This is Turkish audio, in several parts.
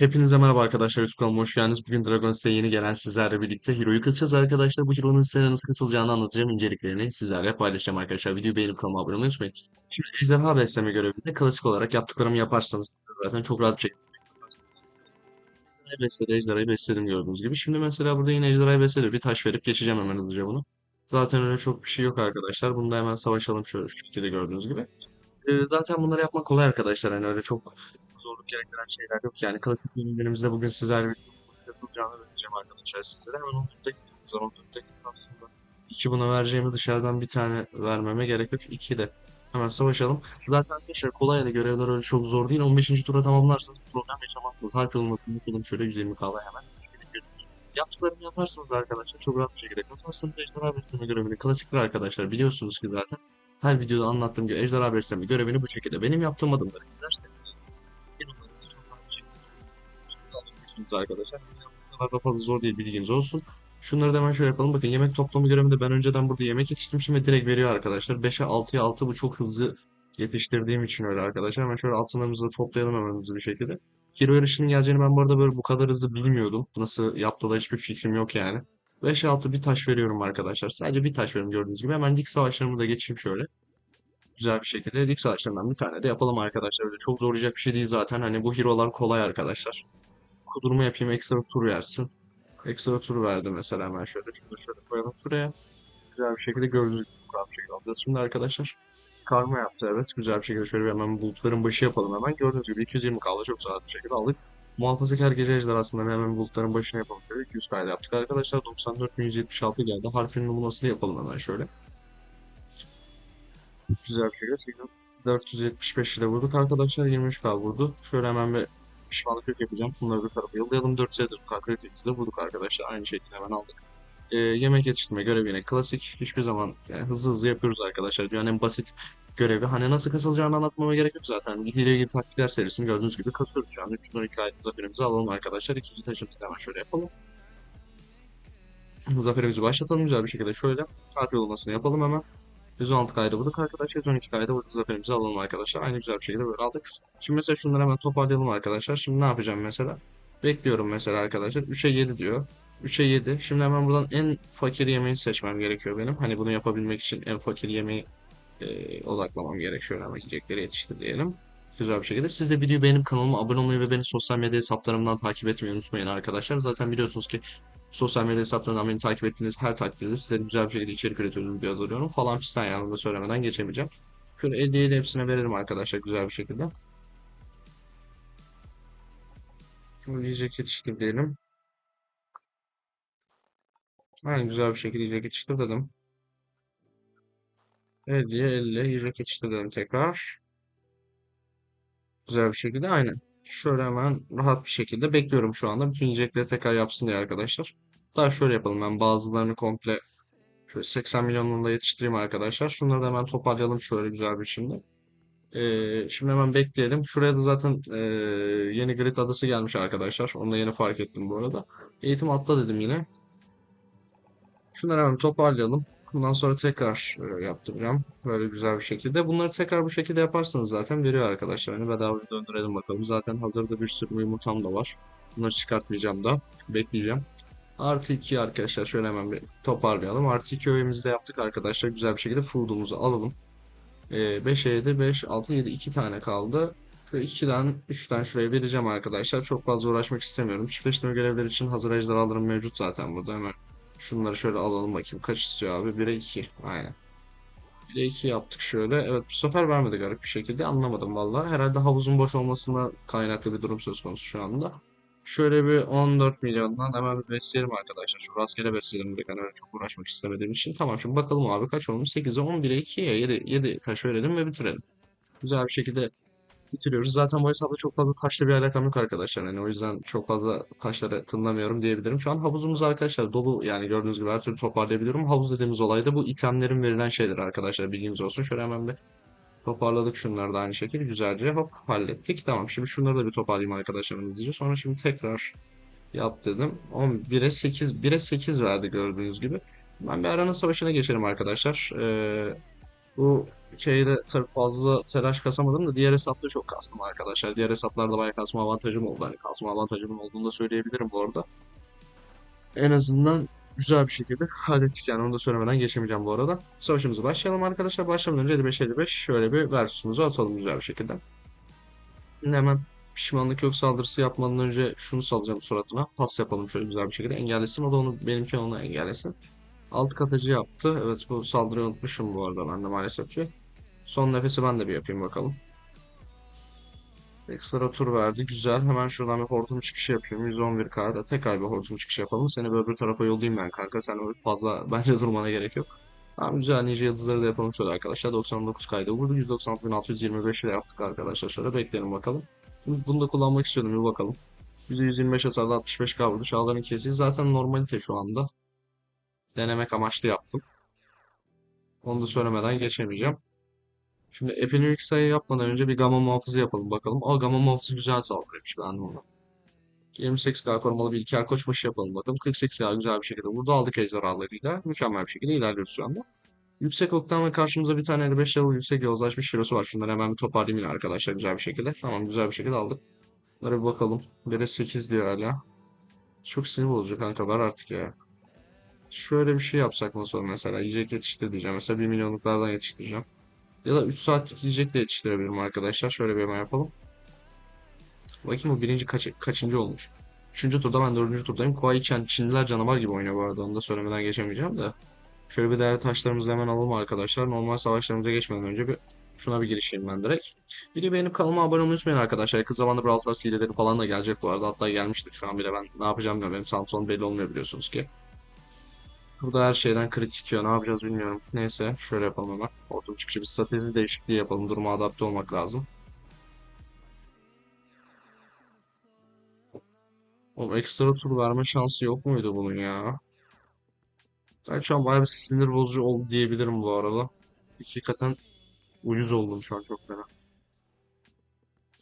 Hepinize merhaba arkadaşlar. YouTube kanalıma hoş geldiniz. Bugün Dragon size yeni gelen sizlerle birlikte Hero'yu kasacağız arkadaşlar. Bu Hero'nun size nasıl kasılacağını anlatacağım. inceliklerini sizlerle paylaşacağım arkadaşlar. Videoyu beğenip kanalıma abone olmayı unutmayın. Şimdi ejderha besleme görevinde klasik olarak yaptıklarımı yaparsanız zaten çok rahat bir şekilde kasarsınız. Ejderhayı besledi, ejderhayı besledim gördüğünüz gibi. Şimdi mesela burada yine ejderhayı besledi. Bir taş verip geçeceğim hemen hızlıca bunu. Zaten öyle çok bir şey yok arkadaşlar. Bunu da hemen savaşalım şöyle şu şekilde gördüğünüz gibi. Ee, zaten bunları yapmak kolay arkadaşlar. Yani öyle çok zorluk gerektiren şeyler yok. Yani klasik bölümlerimizde bugün sizlerle nasıl kasılacağını öğreteceğim arkadaşlar sizlere. Hemen 14 dakikamız var. 14 dakika aslında. İki buna vereceğimi dışarıdan bir tane vermeme gerek yok. İki de hemen savaşalım. Zaten arkadaşlar kolay yani görevler öyle çok zor değil. 15. tura tamamlarsanız problem yaşamazsınız. Harf olmasını yapalım şöyle 120 kahve hemen. bitirdim. Yaptıklarımı yaparsanız arkadaşlar çok rahat bir şekilde kasarsınız. Ejderha besleme görevini klasiktir arkadaşlar. Biliyorsunuz ki zaten. Her videoda anlattığım gibi ejderha besleme görevini bu şekilde benim yaptığım adımları yorumlarınızı çok alabilirsiniz arkadaşlar. Bu kadar da zor değil bilginiz olsun. Şunları da hemen şöyle yapalım. Bakın yemek toplama görevinde ben önceden burada yemek yetiştirmişim ve direkt veriyor arkadaşlar. 5'e 6'ya 6 bu çok hızlı yetiştirdiğim için öyle arkadaşlar. Hemen şöyle altınlarımızı da toplayalım hemen hızlı bir şekilde. Hero yarışının geleceğini ben bu arada böyle bu kadar hızlı bilmiyordum. Nasıl yaptığı da hiçbir fikrim yok yani. 5'e 6 bir taş veriyorum arkadaşlar. Sadece bir taş veriyorum gördüğünüz gibi. Hemen lig savaşlarımı da geçeyim şöyle güzel bir şekilde lig savaşlarından bir tane de yapalım arkadaşlar. Öyle çok zorlayacak bir şey değil zaten. Hani bu hero'lar kolay arkadaşlar. Kudurma yapayım ekstra tur versin. Ekstra tur verdi mesela hemen şöyle şunu şöyle koyalım şuraya. Güzel bir şekilde gördüğünüz gibi çok rahat bir şekilde alacağız şimdi arkadaşlar. Karma yaptı evet. Güzel bir şekilde şöyle bir hemen bulutların başı yapalım hemen. Gördüğünüz gibi 220 kaldı. Çok rahat bir şekilde aldık. Muhafazakar gece ejderhasında hemen bulutların başına yapalım şöyle. 200 kayda yaptık arkadaşlar. 94.176 geldi. Harfin numunasını yapalım hemen şöyle. Güzel bir şekilde 80 475 ile vurduk arkadaşlar. 23k vurdu. Şöyle hemen bir pişmanlık yok yapacağım. Bunları bir tarafa yollayalım. 4 4k kritikimizi de vurduk arkadaşlar. Aynı şekilde hemen aldık. Ee, yemek yetiştirme görevi yine klasik. Hiçbir zaman yani hızlı hızlı yapıyoruz arkadaşlar. Dünyanın en basit görevi. Hani nasıl kasılacağını anlatmama gerek yok zaten. Hile gibi taktikler serisini gördüğünüz gibi kasıyoruz şu an. 312 ayet zaferimizi alalım arkadaşlar. İkinci taşımızı hemen şöyle yapalım. Zaferimizi başlatalım güzel bir şekilde. Şöyle harf yollamasını yapalım hemen. 116 kayda vurduk arkadaşlar. 112 kayda vurduk. Zaferimizi alalım arkadaşlar. Aynı güzel bir şekilde böyle aldık. Şimdi mesela şunları hemen toparlayalım arkadaşlar. Şimdi ne yapacağım mesela? Bekliyorum mesela arkadaşlar. 3'e 7 diyor. 3'e 7. Şimdi hemen buradan en fakir yemeği seçmem gerekiyor benim. Hani bunu yapabilmek için en fakir yemeği e, odaklamam gerekiyor. Hemen yiyecekleri yetiştir diyelim. Güzel bir şekilde. Siz de videoyu beğenip kanalıma abone olmayı ve beni sosyal medya hesaplarımdan takip etmeyi unutmayın arkadaşlar. Zaten biliyorsunuz ki sosyal medya hesaplarından beni takip ettiğiniz her takdirde size güzel bir şekilde içerik üretiyorum, video alıyorum falan fistan yanında söylemeden geçemeyeceğim. Şöyle 50'ye de hepsine verelim arkadaşlar güzel bir şekilde. Şimdi yiyecek yetiştir diyelim. Aynen güzel bir şekilde yiyecek yetiştir dedim. 50'ye 50 yiyecek yetiştir dedim tekrar. Güzel bir şekilde aynen. Şöyle hemen rahat bir şekilde bekliyorum şu anda. Bütün yiyecekleri tekrar yapsın diye arkadaşlar. Daha şöyle yapalım ben bazılarını komple şöyle 80 milyonluğunda yetiştireyim arkadaşlar. Şunları da hemen toparlayalım şöyle güzel bir şimdi. Ee, şimdi hemen bekleyelim. Şuraya da zaten ee, yeni grid adası gelmiş arkadaşlar. Onu da yeni fark ettim bu arada. Eğitim atla dedim yine. Şunları hemen toparlayalım. Bundan sonra tekrar e, yaptıracağım. Böyle güzel bir şekilde. Bunları tekrar bu şekilde yaparsanız zaten veriyor arkadaşlar. Hani bedava döndürelim bakalım. Zaten hazırda bir sürü yumurtam da var. Bunları çıkartmayacağım da. Bekleyeceğim. Artı 2 arkadaşlar şöyle hemen bir toparlayalım. Artı 2 öğemizi de yaptık arkadaşlar. Güzel bir şekilde food'umuzu alalım. Ee, 5'e 7, 5, 6, 7, 2 tane kaldı. Ve 2'den 3'ten şuraya vereceğim arkadaşlar. Çok fazla uğraşmak istemiyorum. Çiftleştirme görevleri için hazır ejderhalarım mevcut zaten burada. Hemen Şunları şöyle alalım bakayım. Kaç istiyor abi? 1'e 2. Aynen. 1'e 2 yaptık şöyle. Evet bu sefer vermedi garip bir şekilde. Anlamadım vallahi. Herhalde havuzun boş olmasına kaynaklı bir durum söz konusu şu anda. Şöyle bir 14 milyondan hemen bir besleyelim arkadaşlar. Şu rastgele besleyelim direkt. Hani çok uğraşmak istemediğim için. Tamam şimdi bakalım abi kaç olmuş? 8'e 11'e 2'ye 7, 7 taş verelim ve bitirelim. Güzel bir şekilde bitiriyoruz. Zaten bu hesapta çok fazla taşla bir alakam yok arkadaşlar. Yani o yüzden çok fazla taşları tınlamıyorum diyebilirim. Şu an havuzumuz arkadaşlar dolu. Yani gördüğünüz gibi her türlü toparlayabiliyorum. Havuz dediğimiz olay da bu itemlerin verilen şeyler arkadaşlar. Bilginiz olsun. Şöyle hemen bir toparladık şunları da aynı şekilde. Güzelce hop hallettik. Tamam şimdi şunları da bir toparlayayım arkadaşlar hızlıca. Sonra şimdi tekrar yap dedim. 11'e 8 1'e 8 verdi gördüğünüz gibi. Ben bir aranın savaşına geçelim arkadaşlar. Ee, Bu şeyde tabii fazla telaş kasamadım da diğer hesapta çok kastım arkadaşlar. Diğer hesaplarda bayağı kasma avantajım oldu. Hani kasma avantajımın olduğunu da söyleyebilirim bu arada. En azından güzel bir şekilde hallettik yani onu da söylemeden geçemeyeceğim bu arada. Savaşımıza başlayalım arkadaşlar. Başlamadan önce 55-55 şöyle bir versusumuzu atalım güzel bir şekilde. Hemen pişmanlık yok saldırısı yapmadan önce şunu salacağım suratına. Pas yapalım şöyle güzel bir şekilde. Engellesin. O da onu benimki onu engellesin. Alt katıcı yaptı. Evet bu saldırıyı unutmuşum bu arada ben de maalesef ki. Son nefesi ben de bir yapayım bakalım. Ekstra tur verdi. Güzel. Hemen şuradan bir hortum çıkışı yapayım. 111K'da tekrar bir hortum çıkışı yapalım. Seni böyle öbür tarafa yollayayım ben kanka. Sen öyle fazla bence durmana gerek yok. Tamam güzel. Nice yıldızları da yapalım şöyle arkadaşlar. 99 kaydı vurdu. 196.625 ile yaptık arkadaşlar. Şöyle bekleyelim bakalım. Bunu da kullanmak istiyordum. Bir bakalım. %125 hasarda 65K vurdu. Çağlar'ın kesi zaten normalite şu anda. Denemek amaçlı yaptım. Onu da söylemeden geçemeyeceğim. Şimdi epinimik sayı yapmadan önce bir gamma muhafızı yapalım bakalım. Aa gamma muhafızı güzel saldırıymış ben onu. 28K korumalı bir İlker Koçbaşı yapalım bakalım. 48K güzel bir şekilde vurdu aldık ejderhalarıyla. Mükemmel bir şekilde ilerliyoruz şu anda. Yüksek oktan ve karşımıza bir tane 55 level yüksek yozlaşmış hero'su var. Şunları hemen bir toparlayayım yine arkadaşlar güzel bir şekilde. Tamam güzel bir şekilde aldık. Bunlara bir bakalım. Bire 8 diyor hala. Çok sinir bozucu kanka var artık ya. Şöyle bir şey yapsak nasıl olur mesela yiyecek yetiştir diyeceğim. Mesela 1 milyonluklardan yetiştireceğim. Ya da 3 saatlik yiyecek de yetiştirebilirim arkadaşlar. Şöyle bir hemen yapalım. Bakayım bu birinci kaç, kaçıncı olmuş. Üçüncü turda ben dördüncü turdayım. Kuai Chen Çinliler canavar gibi oynuyor bu arada. Onu da söylemeden geçemeyeceğim de. Şöyle bir değerli taşlarımızı hemen alalım arkadaşlar. Normal savaşlarımıza geçmeden önce bir şuna bir girişeyim ben direkt. Videoyu beğenip kanalıma abone olmayı unutmayın arkadaşlar. Yakın zamanda Brawl Stars hileleri falan da gelecek bu arada. Hatta gelmiştir şu an bile ben ne yapacağım bilmiyorum. Benim Samsung belli olmuyor biliyorsunuz ki. Burada her şeyden kritik ya. Ne yapacağız bilmiyorum. Neyse şöyle yapalım hemen. Ortam çıkışı bir strateji değişikliği yapalım. Duruma adapte olmak lazım. O ekstra tur verme şansı yok muydu bunun ya? Ben şu an bayağı bir sinir bozucu oldu diyebilirim bu arada. Hakikaten uyuz oldum şu an çok fena.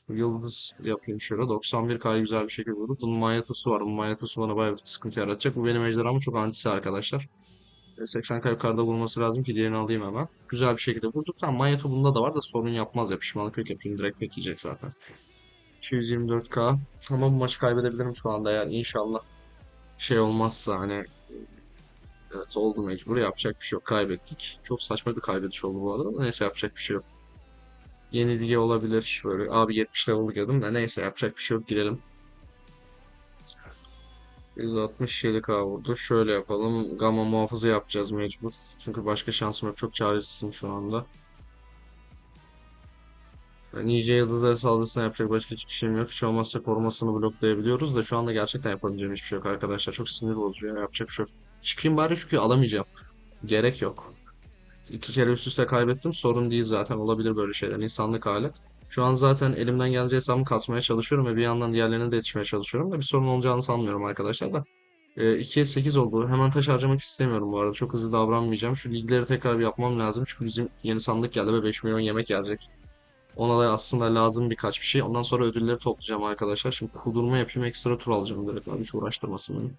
Yıldız yapayım şöyle. 91K'yı güzel bir şekilde vurdu. Bunun manyetosu var. Bu manyetosu bana bayağı bir sıkıntı yaratacak. Bu benim ejderhamın çok antisi arkadaşlar. 80K yukarıda vurması lazım ki diğerini alayım hemen. Güzel bir şekilde vurduk. Tamam manyeto bunda da var da sorun yapmaz ya. Pişmanlık yok yapayım. Direkt tek yiyecek zaten. 224K. Ama bu maçı kaybedebilirim şu anda yani inşallah şey olmazsa hani evet oldu mecbur yapacak bir şey yok kaybettik. Çok saçma bir kaybediş oldu bu arada neyse yapacak bir şey yok. Yenilgi olabilir böyle abi 70 level girdim de neyse yapacak bir şey yok girelim. 167k vurdu. Şöyle yapalım. Gamma muhafızı yapacağız mecbur. Çünkü başka şansım yok. Çok çaresizim şu anda. Yani iyice yıldızlara saldırısına yapacak başka hiçbir şeyim yok. Hiç olmazsa korumasını bloklayabiliyoruz da şu anda gerçekten yapabileceğim hiçbir şey yok arkadaşlar. Çok sinir bozucu ya. Yapacak bir şey yok. Çıkayım bari çünkü alamayacağım. Gerek yok. İki kere üst üste kaybettim. Sorun değil zaten. Olabilir böyle şeyler. İnsanlık hali. Şu an zaten elimden gelince hesabımı kasmaya çalışıyorum ve bir yandan diğerlerine de yetişmeye çalışıyorum da bir sorun olacağını sanmıyorum arkadaşlar da. E, 2'ye 8 oldu. Hemen taş harcamak istemiyorum bu arada. Çok hızlı davranmayacağım. Şu ligleri tekrar bir yapmam lazım. Çünkü bizim yeni sandık geldi ve 5 milyon yemek gelecek. Ona da aslında lazım birkaç bir şey. Ondan sonra ödülleri toplayacağım arkadaşlar. Şimdi kudurma yapayım ekstra tur alacağım direkt hiç uğraştırmasın beni.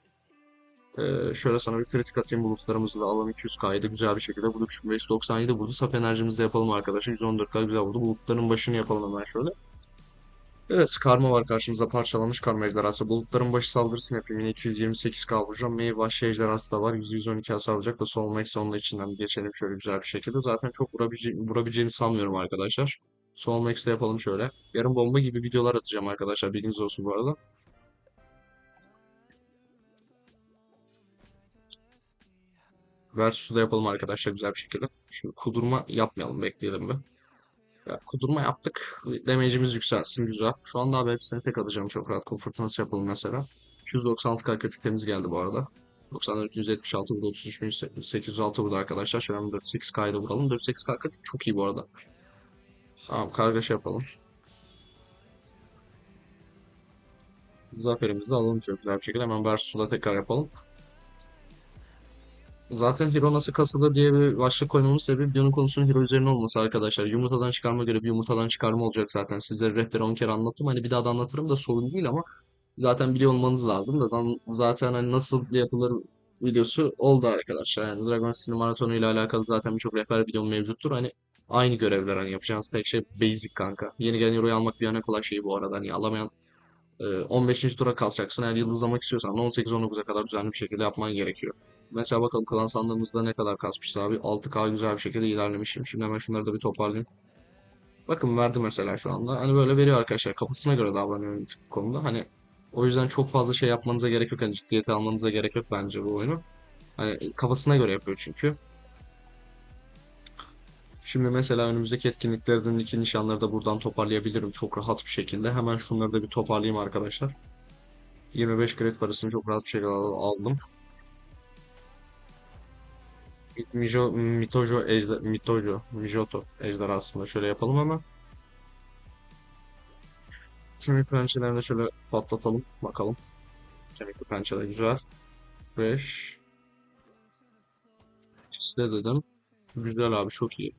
Ee, şöyle sana bir kritik atayım bulutlarımızı da alalım 200K'yı da güzel bir şekilde. Şimdi 597 vurdu. Sap enerjimizi yapalım arkadaşlar. 114K güzel vurdu. Bulutların başını yapalım hemen şöyle. Evet karma var karşımıza parçalanmış karma ejderhası. Bulutların başı saldırısını yapayım. Yine 228K vuracağım. Meyve vahşi ejderhası da var. %112 hasar alacak da Soul Max onun içinden geçelim şöyle güzel bir şekilde. Zaten çok vurabilece vurabileceğini sanmıyorum arkadaşlar. Soul Max'te yapalım şöyle. Yarın bomba gibi videolar atacağım arkadaşlar. Bilginiz olsun bu arada. Versus'u da yapalım arkadaşlar güzel bir şekilde. Şimdi kudurma yapmayalım. Bekleyelim bir. Ya, kudurma yaptık. Damage'imiz yükselsin güzel. Şu anda abi hepsini tek atacağım çok rahat. Kum fırtınası yapalım mesela. 296 kritik temiz geldi bu arada. 94 176 burada 33 806 burada arkadaşlar. Şöyle 48K'yı da vuralım. 48K kritik çok iyi bu arada. Tamam kargaşa yapalım. Zaferimizi de alalım çok güzel bir şekilde. Hemen Versus'u da tekrar yapalım. Zaten hero nasıl kasılır diye bir başlık koymamın sebebi videonun konusunun hero üzerine olması arkadaşlar. Yumurtadan çıkarma göre bir yumurtadan çıkarma olacak zaten. Sizlere rehberi 10 kere anlattım. Hani bir daha da anlatırım da sorun değil ama zaten biliyor olmanız lazım. Da zaten hani nasıl yapılır videosu oldu arkadaşlar. Yani Dragon City Maratonu ile alakalı zaten birçok rehber videom mevcuttur. Hani Aynı görevler hani yapacağınız tek şey basic kanka. Yeni gelen Euro'yu almak dünyanın en kolay şeyi bu arada. Hani alamayan e, 15. tura kasacaksın. Eğer yıldızlamak istiyorsan da 18-19'a kadar düzenli bir şekilde yapman gerekiyor. Mesela bakalım klan sandığımızda ne kadar kasmışız abi. 6K güzel bir şekilde ilerlemişim. Şimdi hemen şunları da bir toparlayayım. Bakın verdi mesela şu anda. Hani böyle veriyor arkadaşlar. Kafasına göre davranıyorum bu konuda. Hani o yüzden çok fazla şey yapmanıza gerek yok. Hani ciddiyete almanıza gerek yok bence bu oyunu. Hani kafasına göre yapıyor çünkü. Şimdi mesela önümüzdeki etkinliklerden iki nişanları da buradan toparlayabilirim çok rahat bir şekilde. Hemen şunları da bir toparlayayım arkadaşlar. 25 kredi parasını çok rahat bir şekilde al- aldım. Mijo, Mitojo, ejder, Mitojo, Mijoto ejderhasında şöyle yapalım ama. Kemik pençelerini de şöyle patlatalım bakalım. Kemikli pençeler güzel. 5. İşte dedim. Güzel abi çok iyi.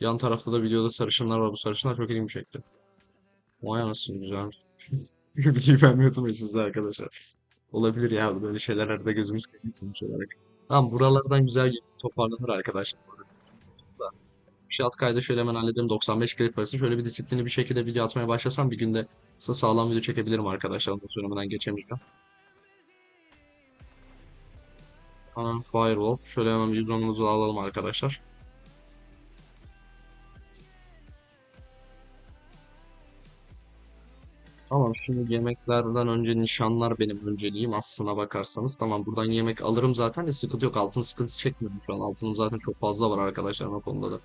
Yan tarafta da videoda sarışınlar var. Bu sarışınlar çok ilgimi çekti. Vay anasını güzelmiş. Videoyu beğenmiyordum ya sizde arkadaşlar. Olabilir ya böyle şeyler arada gözümüz kayıyor sonuç olarak. Tamam buralardan güzel toparlanır arkadaşlar. Da. Bir şey alt kaydı şöyle hemen halledelim. 95 kredi parası. Şöyle bir disiplinli bir şekilde video atmaya başlasam bir günde size sağlam video çekebilirim arkadaşlar. Onu da söylemeden geçemeyeceğim. Hemen Firewall. Şöyle hemen bir 110'umuzu alalım arkadaşlar. Tamam şimdi yemeklerden önce nişanlar benim önceliğim aslına bakarsanız. Tamam buradan yemek alırım zaten de sıkıntı yok. Altın sıkıntısı çekmiyorum şu an. Altınım zaten çok fazla var arkadaşlar o konuda da.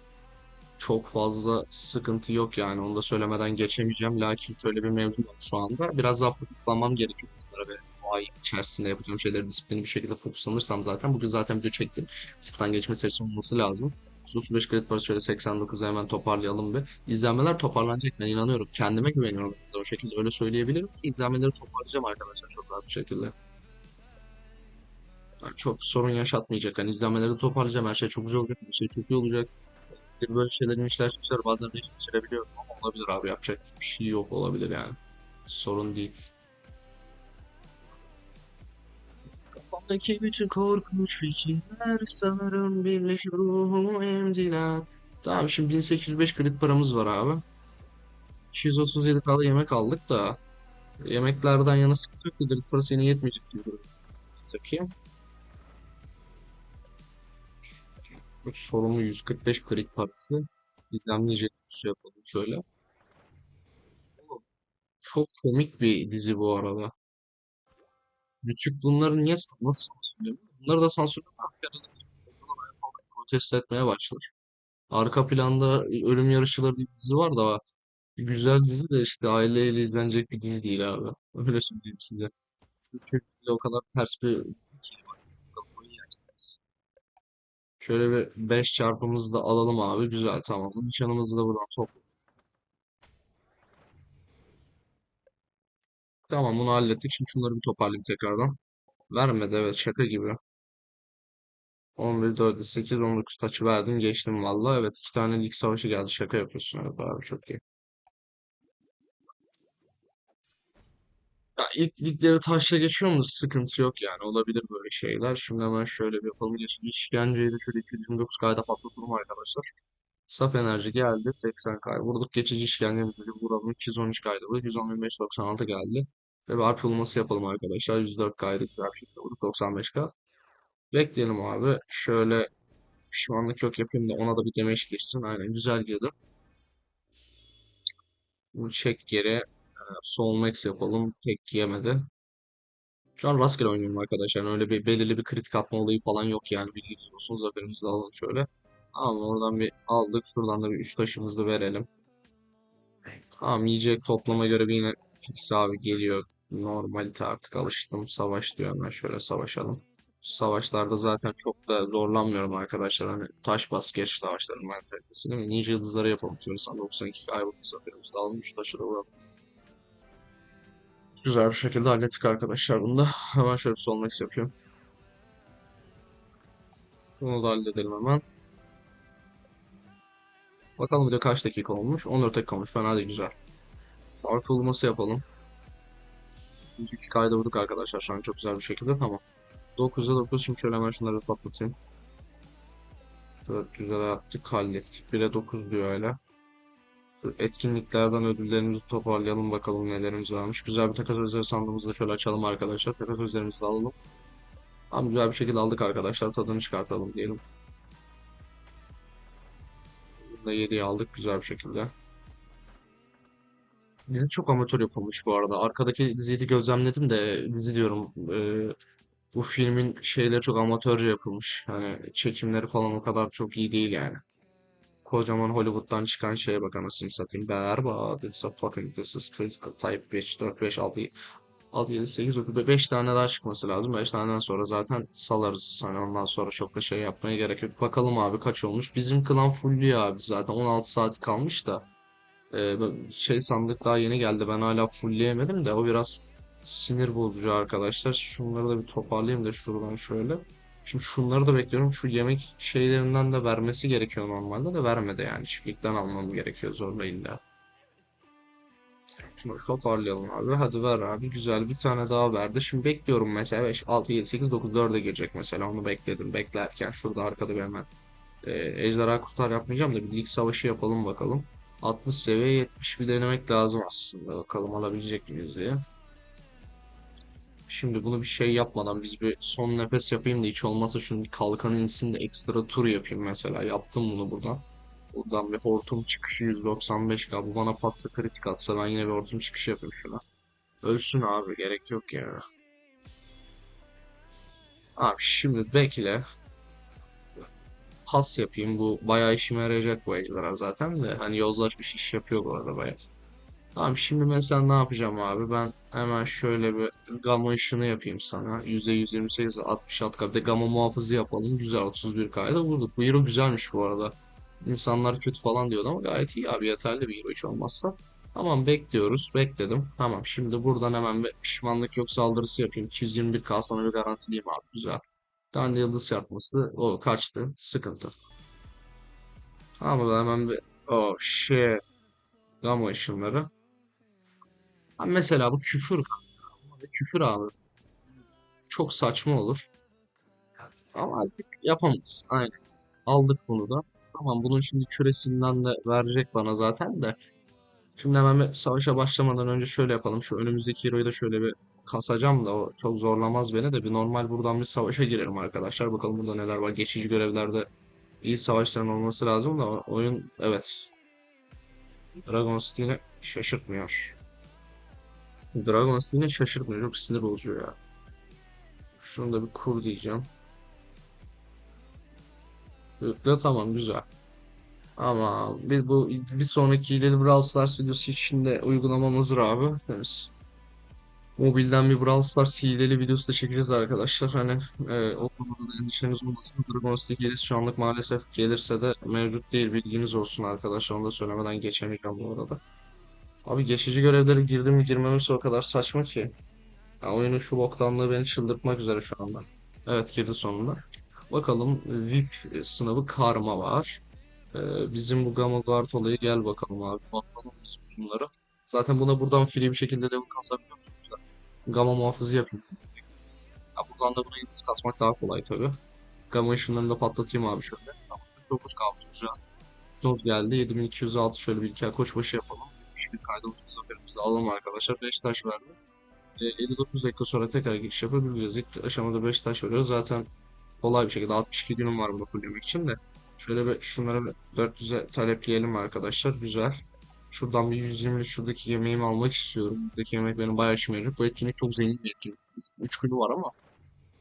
Çok fazla sıkıntı yok yani onu da söylemeden geçemeyeceğim. Lakin şöyle bir mevzu var şu anda. Biraz daha fokuslanmam gerekiyor bunlara ve ay içerisinde yapacağım şeyleri disiplinli bir şekilde fokuslanırsam zaten. Bugün zaten video çektim. Sıfırdan geçme serisi olması lazım. 135 kredi parası şöyle 89'a hemen toparlayalım bir. İzlenmeler toparlanacak ben inanıyorum. Kendime güveniyorum size o şekilde öyle söyleyebilirim. İzlenmeleri toparlayacağım arkadaşlar çok rahat bir şekilde. Yani çok sorun yaşatmayacak. Hani izlenmeleri toparlayacağım. Her şey çok güzel olacak. Her şey çok iyi olacak. Böyle şeylerin işler çıkışlar bazen de geçirebiliyorum ama olabilir abi yapacak bir şey yok olabilir yani. Sorun değil. Kafamdaki bütün korkunç fikirler sanırım birleşip ruhumu emdiler. Tamam şimdi 1805 kredi paramız var abi. 237 kalı yemek aldık da yemeklerden yana sıkıntı yok. Kredi parası yine yetmeyecek gibi duruyor. Sakayım. Sorumlu 145 kredi parası. İzlenmeyecek bir şey yapalım şöyle. Çok komik bir dizi bu arada. YouTube bunları niye nasıl sansürlüyor? Bunları da sansürlüyor. Protesto etmeye başlar. Arka planda Ölüm Yarışçıları diye bir dizi var da güzel dizi de işte aileyle izlenecek bir dizi değil abi. Öyle söyleyeyim size. Çünkü o kadar ters bir dizi ki. Şöyle bir 5 çarpımızı da alalım abi. Güzel tamam. Nişanımızı da buradan top. Tamam bunu hallettik. Şimdi şunları bir toparlayayım tekrardan. Vermedi evet şaka gibi. 11, 4, 8, 19 taçı verdim geçtim valla. Evet iki tane lig savaşı geldi. Şaka yapıyorsun. Evet abi çok iyi. Ya ilk ligleri taşla geçiyor mu? Sıkıntı yok yani. Olabilir böyle şeyler. Şimdi hemen şöyle bir yapalım. Geçen işkenceyi de şöyle 229 kayda patlatalım arkadaşlar. Saf enerji geldi. 80 kay. Vurduk geçici işkencemizi de vuralım. 213 kaydı. Bu 115.96 geldi. Ve bir harf olması yapalım arkadaşlar. 104 kaydı. Güzel bir şekilde vurduk. 95 k. Bekleyelim abi. Şöyle pişmanlık yok yapayım da ona da bir demeç geçsin. Aynen güzel girdi. Bu çek geri. Sol max yapalım. Tek yemedi. Şu an rastgele oynuyorum arkadaşlar. Yani öyle bir belirli bir kritik atma olayı falan yok yani. Bilginiz olsun. Zaferimizi de alalım şöyle. Tamam oradan bir aldık. Şuradan da bir üç taşımızı da verelim. Tamam yiyecek toplama göre yine fix abi geliyor. Normalite artık alıştım. Savaş diyor hemen şöyle savaşalım. Savaşlarda zaten çok da zorlanmıyorum arkadaşlar. Hani taş bas geç savaşların mentalitesi değil mi? Ninja yıldızları yapalım. Sana 92 kaybolup zaferimizi de alalım. 3 taşı da vuralım. Güzel bir şekilde hallettik arkadaşlar bunu da. Hemen şöyle bir solmak yapıyorum. Bunu da halledelim hemen. Bakalım video kaç dakika olmuş? 14 dakika olmuş. Fena değil güzel. Arka uluması yapalım. 102 kayda vurduk arkadaşlar şu an çok güzel bir şekilde tamam. 9'da 9 şimdi şöyle hemen şunları patlatayım. 400'e yaptık hallettik. 1'e 9 diyor. Şu Etkinliklerden ödüllerimizi toparlayalım bakalım nelerimiz varmış. Güzel bir takas özel sandığımızı da şöyle açalım arkadaşlar. Takas özelimizi de alalım. Ama güzel bir şekilde aldık arkadaşlar. Tadını çıkartalım diyelim. Bunu da 7'ye aldık güzel bir şekilde. Dizi çok amatör yapılmış bu arada. Arkadaki diziyi de gözlemledim de dizi diyorum. e, bu filmin şeyleri çok amatörce yapılmış. Hani çekimleri falan o kadar çok iyi değil yani. Kocaman Hollywood'dan çıkan şeye bak anasını satayım. Berbat. It's a fucking this is critical type 5, 4, 5, 6, 6, 7, 8, 9, 5 tane daha çıkması lazım. 5 taneden sonra zaten salarız. Hani ondan sonra çok da şey yapmaya gerek yok. Bakalım abi kaç olmuş. Bizim klan fullüyor abi zaten. 16 saat kalmış da. Ee, şey sandık daha yeni geldi. Ben hala fullleyemedim de o biraz sinir bozucu arkadaşlar. Şunları da bir toparlayayım da şuradan şöyle. Şimdi şunları da bekliyorum. Şu yemek şeylerinden de vermesi gerekiyor normalde de vermedi yani. Çiftlikten almam gerekiyor zorlayın da. Şunu toparlayalım abi. Hadi ver abi. Güzel bir tane daha verdi. Şimdi bekliyorum mesela 5, 6, 7, 8, 9, 4'e girecek mesela. Onu bekledim. Beklerken şurada arkada bir hemen e, ejderha kurtar yapmayacağım da bir lig savaşı yapalım bakalım. 60 seviye 70 bir denemek lazım aslında. Bakalım alabilecek miyiz diye. Şimdi bunu bir şey yapmadan biz bir son nefes yapayım da hiç olmazsa şunun bir kalkanı insin de ekstra tur yapayım mesela. Yaptım bunu buradan. Buradan bir hortum çıkışı 195k. Bu bana pasta kritik atsa ben yine bir hortum çıkışı yapayım şuna. Ölsün abi gerek yok ya. Abi şimdi bekle. Pas yapayım. Bu bayağı işime yarayacak bu ejderha zaten de. Hani yozlaşmış iş yapıyor bu arada bayağı. Tamam şimdi mesela ne yapacağım abi? Ben hemen şöyle bir gamma ışını yapayım sana. %128 66 k. Bir de gamma muhafızı yapalım. Güzel 31k'ya da vurduk. Bu hero güzelmiş bu arada. İnsanlar kötü falan diyordu ama gayet iyi abi yeterli bir hero hiç olmazsa. Tamam bekliyoruz. Bekledim. Tamam şimdi buradan hemen bir pişmanlık yok saldırısı yapayım. 221k sana bir garantileyim abi. Güzel. Tane yıldız çarpması. O kaçtı. Sıkıntı. Ama ben hemen bir... Oh shit. Gamma ışınları. Ha mesela bu küfür. Küfür abi. Çok saçma olur. Ama artık yapamayız. Aynen. Aldık bunu da. Tamam bunun şimdi küresinden de verecek bana zaten de. Şimdi hemen bir savaşa başlamadan önce şöyle yapalım. Şu önümüzdeki hero'yu da şöyle bir kasacağım da o çok zorlamaz beni de bir normal buradan bir savaşa girelim arkadaşlar. Bakalım burada neler var. Geçici görevlerde iyi savaşların olması lazım da oyun evet. Dragon's yine şaşırtmıyor. Dragon's yine şaşırtmıyor. Çok sinir bozucu ya. Şunu da bir kur diyeceğim. Yükle tamam güzel. Ama bir bu bir sonraki hileli Brawl Stars videosu için de uygulamam hazır abi. Evet. Mobilden bir Brawl Stars hileli videosu da çekeceğiz arkadaşlar. Hani e, o konuda da endişeniz olmasın. Dragon hilesi şu anlık maalesef gelirse de mevcut değil. Bilginiz olsun arkadaşlar. Onu da söylemeden geçemeyeceğim bu arada. Abi geçici görevlere girdim mi girmemesi o kadar saçma ki. Ya oyunun şu boktanlığı beni çıldırtmak üzere şu anda. Evet girdi sonunda. Bakalım VIP sınavı karma var. Ee, bizim bu Gamma Guard olayı gel bakalım abi. Basalım biz bunları. Zaten buna buradan free bir şekilde level kasabiliyoruz. Gamma muhafızı yapayım. Ya buradan da buna yıldız kasmak daha kolay tabii. Gamma ışınlarını da patlatayım abi şöyle. Tamam, 109 kaldı güzel. Noz geldi. 7206 şöyle bir hikaye koçbaşı yapalım. 71 kayda 30 zaferimizi alalım arkadaşlar. 5 taş verdi. E, 59 dakika sonra tekrar giriş yapabiliyoruz. İlk aşamada 5 taş veriyoruz. Zaten kolay bir şekilde 62 günüm var bunu fulllemek için de. Şöyle bir şunları bir 400'e talepleyelim arkadaşlar. Güzel. Şuradan bir 120 şuradaki yemeğimi almak istiyorum. Buradaki yemek benim bayağı işime yarayacak. Bu etkinlik çok zengin bir etkinlik. 3 günü var ama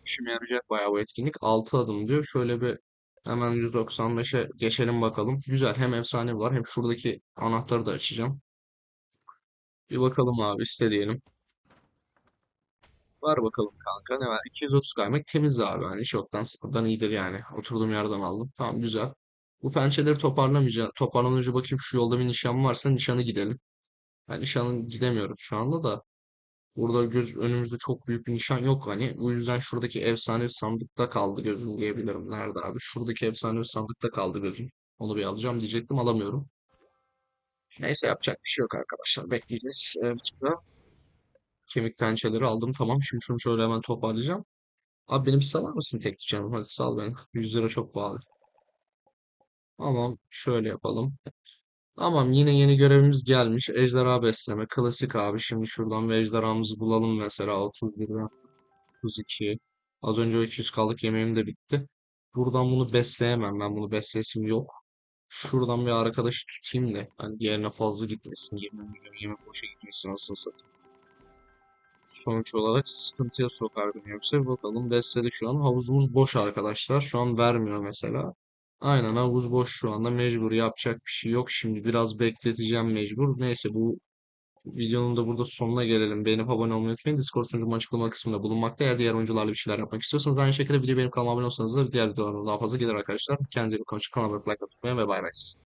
işime yarayacak bayağı bu etkinlik. 6 adım diyor. Şöyle bir hemen 195'e geçelim bakalım. Güzel. Hem efsane var hem şuradaki anahtarı da açacağım. Bir bakalım abi isteyelim. Var bakalım kanka. Ne var? 230 kaymak temiz abi. Hani hiç yoktan sıfırdan iyidir yani. Oturduğum yerden aldım. Tamam güzel. Bu pençeleri toparlamayacağım. Toparlamadan önce bakayım şu yolda bir nişan varsa nişanı gidelim. Ben nişanı gidemiyoruz şu anda da. Burada göz önümüzde çok büyük bir nişan yok hani. Bu yüzden şuradaki efsane sandıkta kaldı gözüm diyebilirim. Nerede abi? Şuradaki efsane sandıkta kaldı gözüm. Onu bir alacağım diyecektim alamıyorum. Neyse yapacak bir şey yok arkadaşlar. Bekleyeceğiz. Bir tık daha kemik pençeleri aldım. Tamam şimdi şunu şöyle hemen toparlayacağım. Abi benim salar mısın tek canım? Hadi sal beni. 100 lira çok pahalı. Tamam şöyle yapalım. Tamam yine yeni görevimiz gelmiş. Ejderha besleme. Klasik abi. Şimdi şuradan bir ejderhamızı bulalım mesela. 31'den 32. Az önce o 200 kaldık. Yemeğim de bitti. Buradan bunu besleyemem. Ben bunu beslesim yok. Şuradan bir arkadaş tutayım da. Hani diğerine fazla gitmesin. Yemek, yemek boşa gitmesin aslında satayım. Sonuç olarak sıkıntıya sokar beni yoksa bakalım besledik şu an. Havuzumuz boş arkadaşlar. Şu an vermiyor mesela. Aynen havuz boş şu anda mecbur yapacak bir şey yok. Şimdi biraz bekleteceğim mecbur. Neyse bu videonun da burada sonuna gelelim. Beğenip abone olmayı unutmayın. Discord sunucumun açıklama kısmında bulunmakta. Eğer diğer oyuncularla bir şeyler yapmak istiyorsanız aynı şekilde videoyu beğenip kanalıma abone olsanız da diğer videolarım daha fazla gelir arkadaşlar. Kendinize bakın. Kanalıma like atmayı ve bay bay.